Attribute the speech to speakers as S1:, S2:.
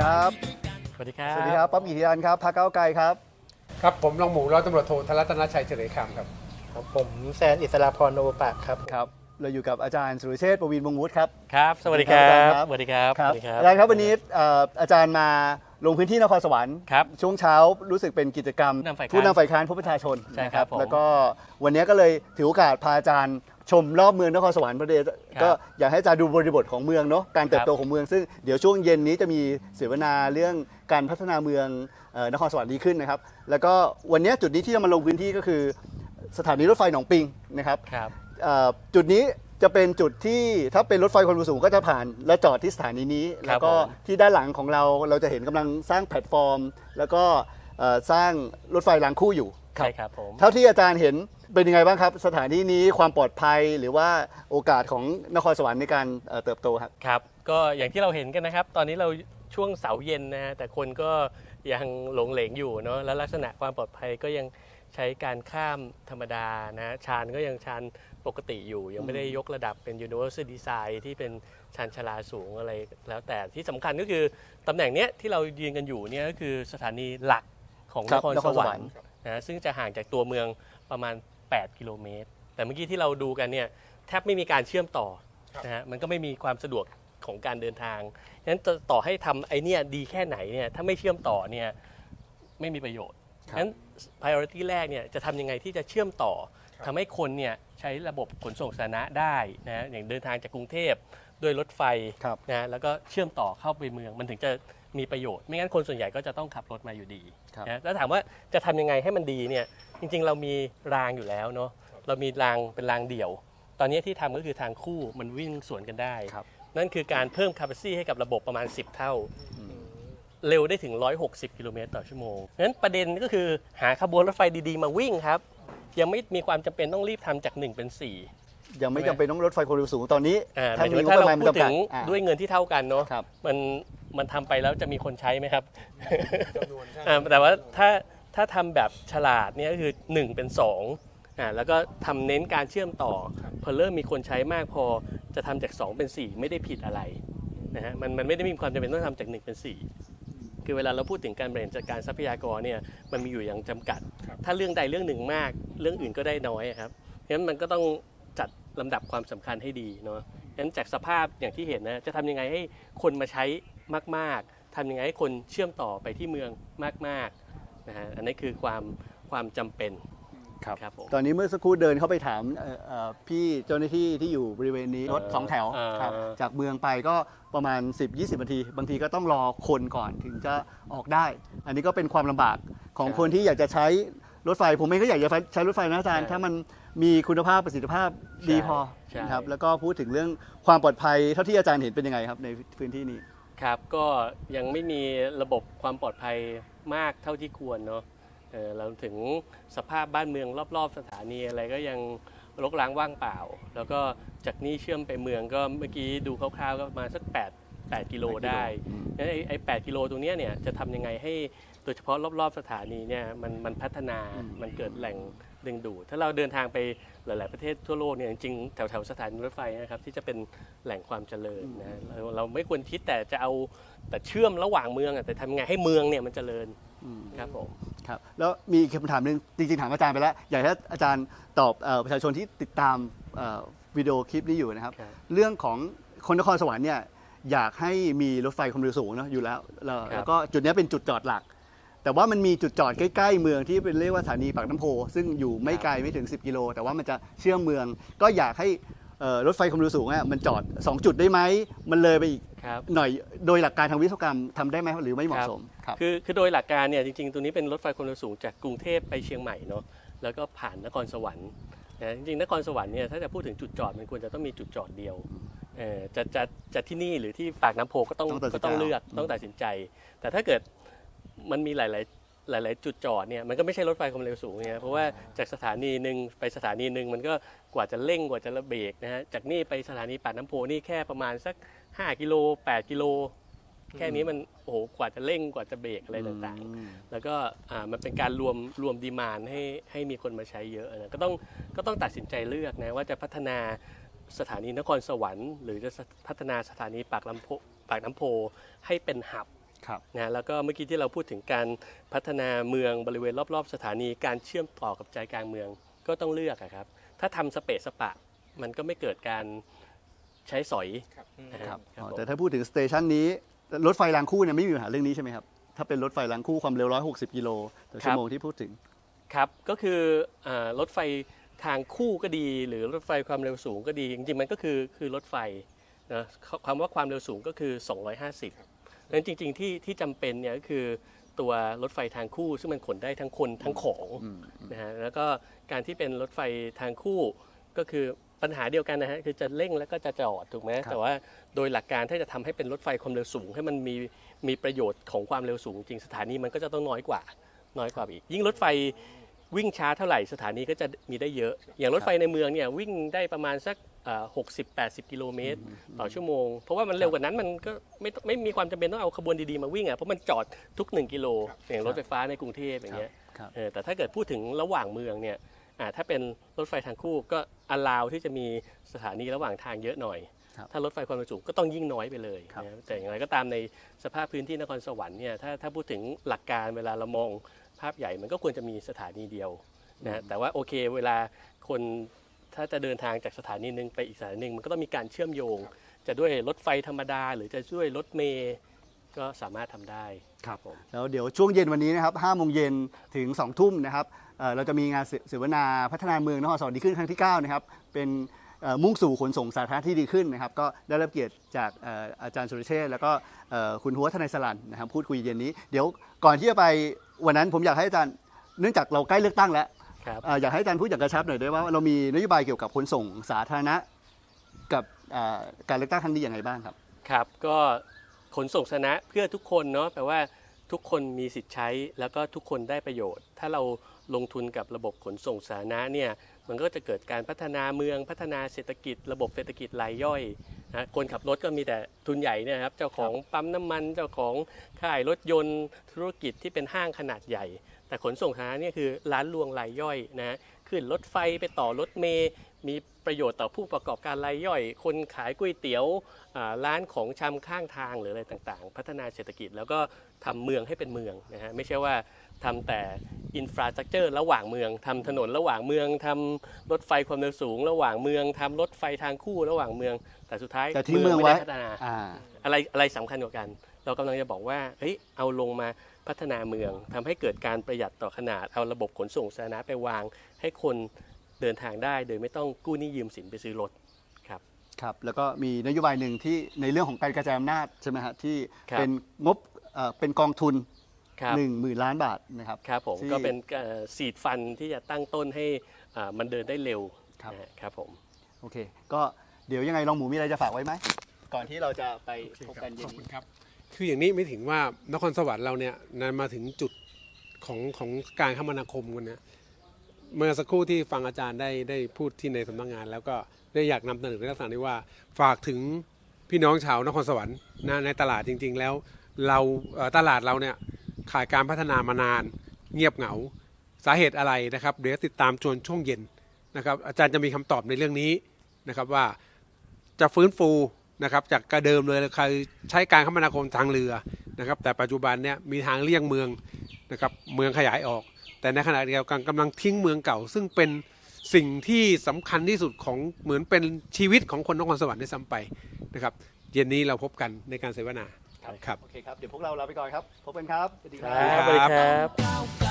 S1: ครับ
S2: สวัสดีครับ
S1: สวัสดีครับ ป๊อบอิทธิรันครับพรรคก้าวไกลครับ
S3: ครับ ผมรองหมูร้อยตำรวจโทธรัตนชัยเฉลยคำครับ
S4: ครับผมแซนอิสราพรโนปะครับ
S1: ครับ เราอยู่กับอาจารย์สุรเชษฐ์ประวินวงศ์วุฒิครับ
S2: ครับ สวัสดีครับ
S1: สวัสดีครับ
S2: สวัสดีครับ
S1: ครับ
S2: สวัสดีครับ
S1: อาจารย์ครับวันนี้เอ่ออาจารย์มาลงพื้นที่นครสวรรค์
S2: ครับ
S1: ช่วงเช้ารู้สึกเป็นกิจกรรม
S2: ผู้นำฝ่ายค้าน
S1: ผู้นำฝ่ายค้านพบประชาชน
S2: ใช่
S1: นะครับ
S2: ผม
S1: แล้วก็วันนี้ก็เลยถือโอกาสพาอาจารย์ ชมรอบเมืองนครสวรรค์ประเดี๋ยวก็อยากให้อาจารย์ดูบริบทของเมืองเนาะการเติบโตของเมือง ซึ่งเดี๋ยวช่วงเย็นนี้จะมีเสวนาเรื่องการพัฒนาเมืองเอ่อนครสวรรค์ดีขึ้นนะครับ แล้วก็วันนี้จุดนี้ที่จะมาลงพื้นที่ก็คือ สถานีรถไฟหนองปิงนะครับ
S2: ครับ
S1: เอ่อจุดนี้จะเป็นจุดที่ถ้าเป็นรถไฟความเร็วสูงก็จะผ่านและจอดที่สถานีนี้ แล้วก็
S2: ผม
S1: ที่ด้านหลังของเราเราจะเห็นกำลังสร้างแพลตฟอร์ม แล้วก็เอ่อสร้างรถไฟรางคู่อยู่
S2: ใช่ครับผม
S1: เท่าที่อาจารย์เห็นเป็นยังไงบ้างครับ สถานที่นี้ความปลอดภัยหรือว่าโอกาสของนครสวรรค์ในการเอ่อเติบโตครับ
S2: ครับ ก็อย่างที่เราเห็นกันนะครับ ตอนนี้เราช่วงเสาร์เย็นนะฮะแต่คนก็ยังหลงเหลงอยู่เนาะแล้วลักษณะความปลอดภัยก็ยังใช้การข้ามธรรมดานะชานก็ยังชานปกติอยู่ ยังไม่ได้ยกระดับเป็น universal design ที่เป็นชานชาลาสูงอะไรแล้วแต่ที่สำคัญก็คือตำแหน่งเนี้ยที่เรายืนกันอยู่เนี่ยก็คือสถานีหลักของ
S1: ครั
S2: น
S1: บ
S2: คร
S1: นค
S2: ส
S1: รส
S2: ว
S1: ว
S2: ร
S1: ร
S2: ร
S1: รค์
S2: ค์ นะซึ่งจะห่างจากตัวเมืองประมาณ 8 กิโลเมตร แต่เมื่อกี้ที่เราดูกันเนี่ยแทบไม่มีการเชื่อมต่อนะฮะมันก็ไม่มีความสะดวกของการเดินทางฉะนั้นต่อต่อให้ทำไอเนี่ยดีแค่ไหนเนี่ยถ้าไม่เชื่อมต่อเนี่ยไม่มีประโยชน์
S1: ครับ
S2: ฉะนั้น priority แรกเนี่ยจะทำยังไงที่จะเชื่อมต่อ
S3: ครับ
S2: ทำให้คนเนี่ยใช้ระบบขนส่งสาธารณะได้นะอย่างเดินทางจากกรุงเทพด้วยรถไฟ
S1: ครับ
S2: นะแล้วก็เชื่อมต่อเข้าไปเมืองมันถึงจะมีประโยชน์ ไม่งั้นคนส่วนใหญ่ก็จะต้องขับรถมาอยู่ดี
S1: ครับ
S2: นะแล้วถามว่าจะทำยังไงให้มันดีเนี่ยจริงๆ เรามีรางอยู่แล้วเนาะเรามีรางเป็นรางเดี่ยว ตอนนี้ที่ทำก็คือทางคู่มันวิ่งสวนกันได้
S1: ครับ
S2: นั่นคือการเพิ่ม capacity ให้กับระบบประมาณ 10 เท่าเร็วได้ถึง 160 กิโลเมตรต่อชั่วโมงงั้นประเด็นก็คือหาขบวนรถไฟดีๆ มาวิ่งครับ ยังไม่มีความจำเป็นต้องรีบทำจาก 1 เป็น 4
S1: ยังไม่จำเป็นต้องรถไฟความเร็วสูงตอนนี้
S2: อ่าห
S1: ถ้ามา
S2: ยถึ
S1: มี
S2: ง
S1: ง
S2: ว่า
S1: บ
S2: ถ้า
S1: ประ
S2: เรา
S1: มาณ
S2: พูด
S1: จำกั
S2: ถึ
S1: ด
S2: ง
S1: อ่า
S2: ด้วยเงินที่เท่ากันเนาะ
S1: ครับ
S2: มัน มันทำไปแล้วจะมีคนใช้ไหมครับ
S3: จำนวนใช่
S2: อ่าแต่ว่าถ้าถ้าทำแบบฉลาดเนี่ยก็คือ 1 เป็น2อ่าแล้วก็ทำเน้นการเชื่อมต่อพอเริ่มมีคนใช้มากพอจะทำจาก 2 เป็น 4 ไม่ได้ผิดอะไรนะฮะมันมันไม่ได้มีความจำเป็นต้องทำจาก 1 เป็น 4 คือเวลาเราพูดถึงการบริหารจัดการทรัพยากรเนี่ยมันมีอยู่อย่างจำกัด ถ้าเรื่องใดเรื่องหนึ่งมาก เรื่องอื่นก็ได้น้อยอะครับงั้นมันก็ต้องจัดลำดับความสำคัญให้ดีเนาะงั้นจากสภาพอย่างที่เห็นนะจะทำยังไงให้คนมาใช้ มาก ๆทำยังไงให้คนเชื่อมต่อไปที่เมืองมากๆนะฮะอันนี้คือความความจำเป็น
S1: ครับ
S2: ครับผม
S1: ตอนนี้เมื่อสักครู่เดินเข้าไปถามเอ่อเอ่อพี่เจ้าหน้าที่ที่อยู่บริเวณนี้รถสองแถว
S2: อ่า
S1: ครับจากเมืองไปก็ประมาณ 10-20นาที บางทีก็ต้องรอคนก่อนถึงจะออกได้ อันนี้ก็เป็นความลำบากของคนที่อยากจะใช้รถไฟ ผมเองก็อยากจะใช้รถไฟนะอาจารย์ถ้ามันมีคุณภาพประสิทธิภาพดีพอ
S2: ใช่
S1: นะครับแล้วก็พูดถึงเรื่องความปลอดภัยเท่าที่อาจารย์เห็นเป็นยังไงครับในพื้นที่นี้
S2: ครับก็ยังไม่มีระบบความปลอดภัยมากเท่าที่ควรเนาะเออเราถึงสภาพบ้านเมืองรอบๆ สถานีอะไรก็ยังรกร้างว่างเปล่า แล้วก็จากนี่เชื่อมไปเมืองก็เมื่อกี้ดูคร่าวๆก็ประมาณสัก 8 8 กิโลได้งั้นไอ้ไอ้8กิโลตรงเนี้ยเนี่ยจะทำยังไงให้โดยเฉพาะรอบๆ สถานีเนี่ยมันมันพัฒนา
S1: อืม
S2: มันเกิดแหล่ง ดึงดูดถ้าเราเดินทางไปหลาย ๆ ประเทศทั่วโลกเนี่ยจริงๆแถว ๆ สถานีรถไฟนะครับที่จะเป็นแหล่งความเจริญนะเราเราไม่ควรคิดแต่จะเอาแต่เชื่อมระหว่างเมืองอะแต่ทำยังไงให้เมืองเนี่ยมันเจริญ
S1: อืม
S2: ครับผม
S1: ครับแล้วมีอีกคำถามหนึ่งจริงๆถามอาจารย์ไปแล้ว อยากให้อาจารย์ตอบเอ่อประชาชนที่ติดตามเอ่อวิดีโอคลิปนี้อยู่นะครับ
S2: ครับ
S1: เรื่องของคนนครสวรรค์เนี่ยอยากให้มีรถไฟความเร็วสูงเนอะอยู่แล้วแล้ว
S2: ครับ
S1: แล้วก็จุดเนี้ยเป็นจุดจอดหลัก แต่ว่ามันมีจุดจอดใกล้ๆเมืองที่เป็นเรียกว่าสถานีปากน้ำโพ ซึ่งอยู่ไม่ไกลไม่ถึง 10 กิโล แต่ว่ามันจะเชื่อมเมือง ก็อยากให้เอ่อรถไฟความเร็วสูงอะมันจอด 2 จุดได้ไหม มันเลยไปอีก
S2: ครับ
S1: หน่อยโดยหลักการทางวิศวกรรมทำได้ไหมหรือไม่เหมาะสมครับ
S2: คือคือโดยหลักการเนี่ยจริงๆ ตัวนี้เป็นรถไฟความเร็วสูงจากกรุงเทพไปเชียงใหม่เนาะแล้วก็ผ่านนครสวรรค์นะจริงๆนครสวรรค์เนี่ยถ้าจะพูดถึงจุดจอดมันควรจะต้องมีจุดจอดเดียวเออจะจะจะที่นี่หรือที่ปากน้ำโพก็ต้อง
S1: ต้องตัดสินใจ
S2: ก็ต้องเลือก
S1: เอา
S2: ต้องตัดสินใจ แต่ถ้าเกิด มันมีหลาย ๆ หลาย ๆ จุดจอดเนี่ยมันก็ไม่ใช่รถไฟความเร็วสูงเนี่ยเพราะว่าจากสถานีหนึ่งไปสถานีหนึ่งมันก็กว่าจะเร่งกว่าจะระเบรกนะฮะจากนี่ไปสถานีปากน้ำโพนี่แค่ประมาณสัก 5 กิโล 8 กิโล แค่นี้มันโอ้โหกว่าจะเร่งกว่าจะเบรกอะไรต่างๆ แล้วก็อ่ามันเป็นการรวมรวมดีมานให้ให้มีคนมาใช้เยอะนะก็ต้องก็ต้องตัดสินใจเลือกนะว่าจะพัฒนาสถานีนครสวรรค์ หรือจะพัฒนาสถานีปากลำโพปากน้ำโพให้เป็นหับ
S1: ครับ
S2: นะแล้วก็เมื่อกี้ที่เราพูดถึงการพัฒนาเมืองบริเวณรอบ ๆ สถานีการเชื่อมต่อกับใจกลางเมืองก็ต้องเลือกอะครับ ถ้าทำสเปะสปะ มันก็ไม่เกิดการใช้สอยนะฮะ
S1: ครับ
S2: ครับ
S1: อ๋อ
S2: ผม
S1: แต่ถ้าพูดถึงสเตชันนี้รถไฟรางคู่เนี่ยไม่มีปัญหาเรื่องนี้ใช่ไหมครับ ถ้าเป็นรถไฟรางคู่ความเร็ว 160 กิโลต่อชั่วโมงที่พูดถึง
S2: ครับ ก็คืออารถไฟทางคู่ก็ดี หรือรถไฟความเร็วสูงก็ดี จริงๆ มันก็คือคือรถไฟนะความว่าความเร็วสูงก็คือ 250 นั้นจริงๆที่ที่จำเป็นเนี่ยก็คือตัวรถไฟทางคู่ ซึ่งมันขนได้ทั้งคนทั้งของนะฮะแล้วก็การที่เป็นรถไฟทางคู่ก็คือปัญหาเดียวกันนะฮะคือจะเร่งแล้วก็จะจอดถูกไหม
S1: ครับ
S2: แต่ว่าโดยหลักการถ้าจะทำให้เป็นรถไฟความเร็วสูง ให้มันมีมีประโยชน์ของความเร็วสูง จริงสถานีมันก็จะต้องน้อยกว่าน้อยกว่าอีก ยิ่งรถไฟ วิ่งช้าเท่าไหร่สถานีก็จะมีได้เยอะ อย่างรถไฟในเมืองเนี่ยวิ่งได้ประมาณสักหกสิบแปดสิบกิโลเมตรต่อชั่วโมง เพราะว่ามันเร็วกว่านั้นมันก็ไม่ต้องไม่มีความจำเป็นต้องเอาขบวนดีๆมาวิ่งอะเพราะมันจอดทุก 1 กิโลอย่างรถไฟฟ้าในกรุงเทพอย่างเงี้ย
S1: ครับ
S2: เออแต่ถ้าเกิดพูดถึงระหว่างเมืองเนี่ยอ่าถ้าเป็นรถไฟทางคู่ก็อลาวที่จะมีสถานีระหว่างทางเยอะหน่อย
S1: ครับ
S2: ถ้ารถไฟความเร็วสูงก็ต้องยิ่งน้อยไปเลย
S1: ครับ
S2: นะแต่อย่างไรก็ตามในสภาพพื้นที่นครสวรรค์เนี่ยถ้าถ้าพูดถึงหลักการเวลาเรามอง ภาพใหญ่มันก็ควรจะมีสถานีเดียวนะฮะแต่ว่าโอเคเวลาคนถ้าจะเดินทางจากสถานีหนึ่งไปอีกสถานีหนึ่งมันก็ต้องมีการเชื่อมโยง จะด้วยรถไฟธรรมดา หรือจะด้วยรถเมย์ก็สามารถทำได้
S1: ครับ
S2: ผม
S1: แล้วเดี๋ยวช่วงเย็นวันนี้นะครับ5โมงเย็นถึง2ทุ่มนะครับเอ่อเราจะมีงานเสเสวนาพัฒนาเมืองนครสวรรค์ดีขึ้นครั้งที่9นะครับเป็นเอ่อมุ่งสู่ขนส่งสาธารณะที่ดีขึ้นนะครับ ก็ได้รับเกียรติจากเอ่ออาจารย์สุรเชษฐ์แล้วก็เอ่อคุณหัวทนายสลันนะครับ พูดคุยเย็นนี้ เดี๋ยวก่อนที่จะไป วันนั้นผมอยากให้อาจารย์เนื่องจากเราใกล้เลือกตั้งแล้ว
S2: ครับ
S1: เอ่ออยากให้อาจารย์พูดอย่างกระชับหน่อยด้วยว่าเรามีนโยบายเกี่ยวกับขนส่งสาธารณะกับเอ่อการเลือกตั้งครั้งนี้อย่างไรบ้างครับ
S2: ครับก็ขนส่งสาธารณะเพื่อทุกคนเนาะแปลว่าทุกคนมีสิทธิ์ใช้แล้วก็ทุกคนได้ประโยชน์ ถ้าเราลงทุนกับระบบขนส่งสาธารณะเนี่ยมันก็จะเกิดการพัฒนาเมืองพัฒนาเศรษฐกิจ ระบบเศรษฐกิจรายย่อย นะคนขับรถก็มีแต่ทุนใหญ่เนี่ยครับเจ้าของปั๊มน้ำมันเจ้าของค่ายรถยนต์ธุรกิจที่เป็นห้างขนาดใหญ่ แต่ขนส่งสาธารณะเนี่ยคือร้านรวงรายย่อยนะขึ้นรถไฟไปต่อรถเมย์มีประโยชน์ต่อผู้ประกอบการรายย่อย คนขายก๋วยเตี๋ยวอ่าร้านของชำข้างทางหรืออะไรต่างๆ พัฒนาเศรษฐกิจแล้วก็ทำเมืองให้เป็นเมืองนะฮะไม่ใช่ว่าทำแต่ อินฟราสตรักเจอร์ระหว่างเมืองทำถนนระหว่างเมืองทำรถไฟความเร็วสูง ระหว่างเมืองทำรถไฟทางคู่ระหว่างเมือง แต่สุดท้าย
S1: แต่ทิ้งเมืองไว้
S2: ด้พัฒนา
S1: อ่า
S2: อะไรอะไรสำคัญกว่ากัน เรากำลังจะบอกว่าเฮ้ยเอาลงมาพัฒนาเมืองทำให้เกิดการประหยัดต่อขนาดเอาระบบขนส่งสาธารณะไปวาง ให้คนเดินทางได้ โดยไม่ต้องกู้หนี้ยืมสินไปซื้อรถครับ
S1: ครับแล้วก็มีนโยบายหนึ่งที่ในเรื่องของการกระจายอำนาจใช่ไหมฮะที่
S2: ครับ
S1: เป็นงบเอ่อเป็นกองทุน
S2: ครับ
S1: 1 0,000ล้านบาทนะครับ
S2: ครับผม
S1: ที่
S2: ก็เป็นสีดฟันที่จะตั้งต้นให้อ่ามันเดินได้เร็ว
S1: ครับ
S2: นะฮะครับผม
S1: โอเค ก็เดี๋ยวยังไงลองหมูมีอะไรจะฝากไว้ไหม ก่อนที่เราจะไปพบกันเย็น
S3: ขอบคุ
S1: นี้
S3: ณครับ คืออย่างนี้ไม่ถึงว่านครสวรรค์เราเนี่ยนะมาถึงจุดของของการคมนาคมกันเนี่ยเมื่อสักครู่ที่ฟังอาจารย์ได้ได้พูดที่ในสำนักงาน แล้วก็ได้อยากนำเสนอในลักษณะที่ว่าฝากถึงพี่น้องชาวนครสวรรค์นะในตลาดจริง ๆ แล้วเราเอ่อตลาดเราเนี่ย ขาดการพัฒนามานาน เงียบเหงา สาเหตุอะไรนะครับ เดี๋ยวติดตามชวนช่วงเย็นนะครับอาจารย์จะมีคำตอบในเรื่องนี้นะครับว่าจะฟื้นฟูนะครับจากกระเดิมเลยเคยใช้การคมนาคมทางเรือนะครับ แต่ปัจจุบันเนี่ยมีทางเลี่ยงเมืองนะครับเมืองขยายออก แต่ในขณะเดียวกันกำลังทิ้งเมืองเก่า ซึ่งเป็นสิ่งที่สำคัญที่สุดของเหมือนเป็นชีวิตของคนนครสวรรค์ได้ซ้ำไปนะครับ เย็นนี้เราพบกันในการเสวนา ครับ
S1: โอเคครับ เดี๋ยวพวกเราลาไปก่อนครับ พบกันครับ สวัสดีค
S2: ค
S1: รั
S2: รับบสวัสดีครับ
S5: ก้าวไกล